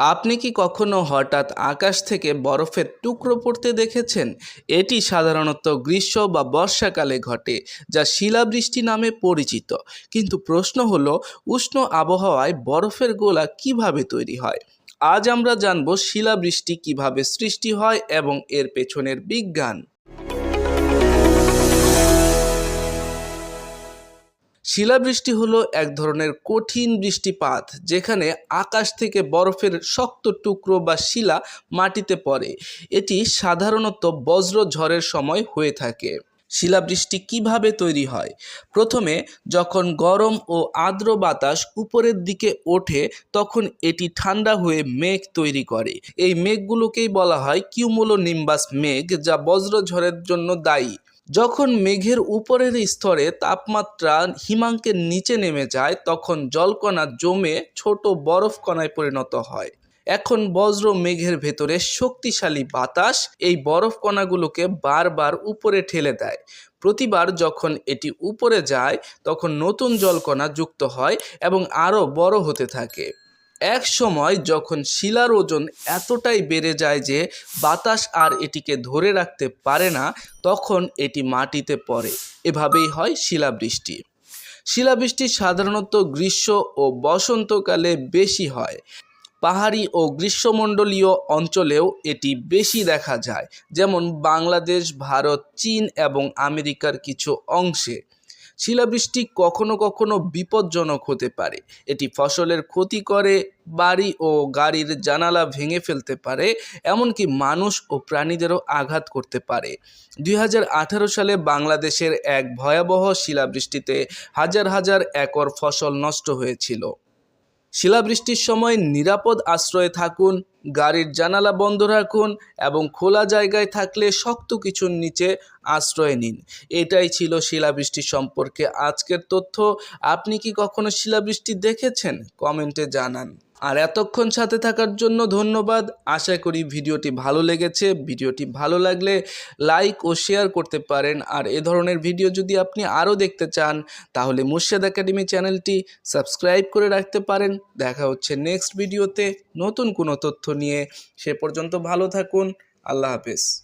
আপনি কি কখনো হঠাৎ আকাশ থেকে বরফের টুকরো পড়তে দেখেছেন? এটি সাধারণত গ্রীষ্ম বা বর্ষাকালে ঘটে, যা শিলাবৃষ্টি নামে পরিচিত। কিন্তু প্রশ্ন হলো, উষ্ণ আবহাওয়ায় বরফের গোলা কীভাবে তৈরি হয়? আজ আমরা জানব শিলাবৃষ্টি কীভাবে সৃষ্টি হয় এবং এর পেছনের বিজ্ঞান। শিলাবৃষ্টি হলো এক ধরনের কঠিন বৃষ্টিপাত, যেখানে আকাশ থেকে বরফের শক্ত টুকরো বা শিলা মাটিতে পড়ে। এটি সাধারণত বজ্র ঝড়ের সময় হয়ে থাকে। শিলাবৃষ্টি কীভাবে তৈরি হয়? প্রথমে, যখন গরম ও আর্দ্র বাতাস উপরের দিকে ওঠে, তখন এটি ঠান্ডা হয়ে মেঘ তৈরি করে। এই মেঘগুলোকেই বলা হয় কিউমুলো নিম্বাস মেঘ, যা বজ্রঝড়ের জন্য দায়ী। যখন মেঘের উপরের স্তরে তাপমাত্রা হিমাঙ্কের নিচে নেমে যায়, তখন জলকণা জমে ছোট বরফ কণায় পরিণত হয়। এখন বজ্র মেঘের ভেতরে শক্তিশালী বাতাস এই বরফ কণাগুলোকে বারবার উপরে ঠেলে দেয়। প্রতিবার যখন এটি উপরে যায়, তখন নতুন জলকণা যুক্ত হয় এবং আরও বড় হতে থাকে। এক সময় যখন শিলার ওজন এতটাই বেড়ে যায় যে বাতাস আর এটিকে ধরে রাখতে পারে না, তখন এটি মাটিতে পড়ে। এভাবেই হয় শিলাবৃষ্টি। শিলাবৃষ্টি সাধারণত গ্রীষ্ম ও বসন্তকালে বেশি হয়। পাহাড়ি ও গ্রীষ্মমণ্ডলীয় অঞ্চলেও এটি বেশি দেখা যায়, যেমন বাংলাদেশ, ভারত, চীন এবং আমেরিকার কিছু অংশে। শিলাবৃষ্টি কখনো কখনো বিপজ্জনক হতে পারে। এটি ফসলের ক্ষতি করে, বাড়ি ও গাড়ির জানালা ভেঙে ফেলতে পারে, এমনকি মানুষ ও প্রাণীদেরও আঘাত করতে পারে। দুই হাজার আঠারো সালে বাংলাদেশের এক ভয়াবহ শিলাবৃষ্টিতে হাজার হাজার একর ফসল নষ্ট হয়েছিল। শিলাবৃষ্টির সময় নিরাপদ আশ্রয়ে থাকুন, গাড়ির জানালা বন্ধ রাখুন এবং খোলা জায়গায় থাকলে শক্ত কিছুর নিচে আশ্রয় নিন। এটাই ছিল শিলাবৃষ্টি সম্পর্কে আজকের তথ্য। আপনি কি কখনো শিলাবৃষ্টি দেখেছেন? কমেন্টে জানান। আর এতক্ষণ সাথে থাকার জন্য ধন্যবাদ। আশা করি ভিডিওটি ভালো লেগেছে। ভিডিওটি ভালো লাগলে লাইক ও শেয়ার করতে পারেন। আর এ ধরনের ভিডিও যদি আপনি আরও দেখতে চান, তাহলে মুর্শেদ একাডেমি চ্যানেলটি সাবস্ক্রাইব করে রাখতে পারেন। দেখা হচ্ছে নেক্সট ভিডিওতে নতুন কোনো তথ্য নিয়ে। সে পর্যন্ত ভালো থাকুন। আল্লাহ হাফেজ।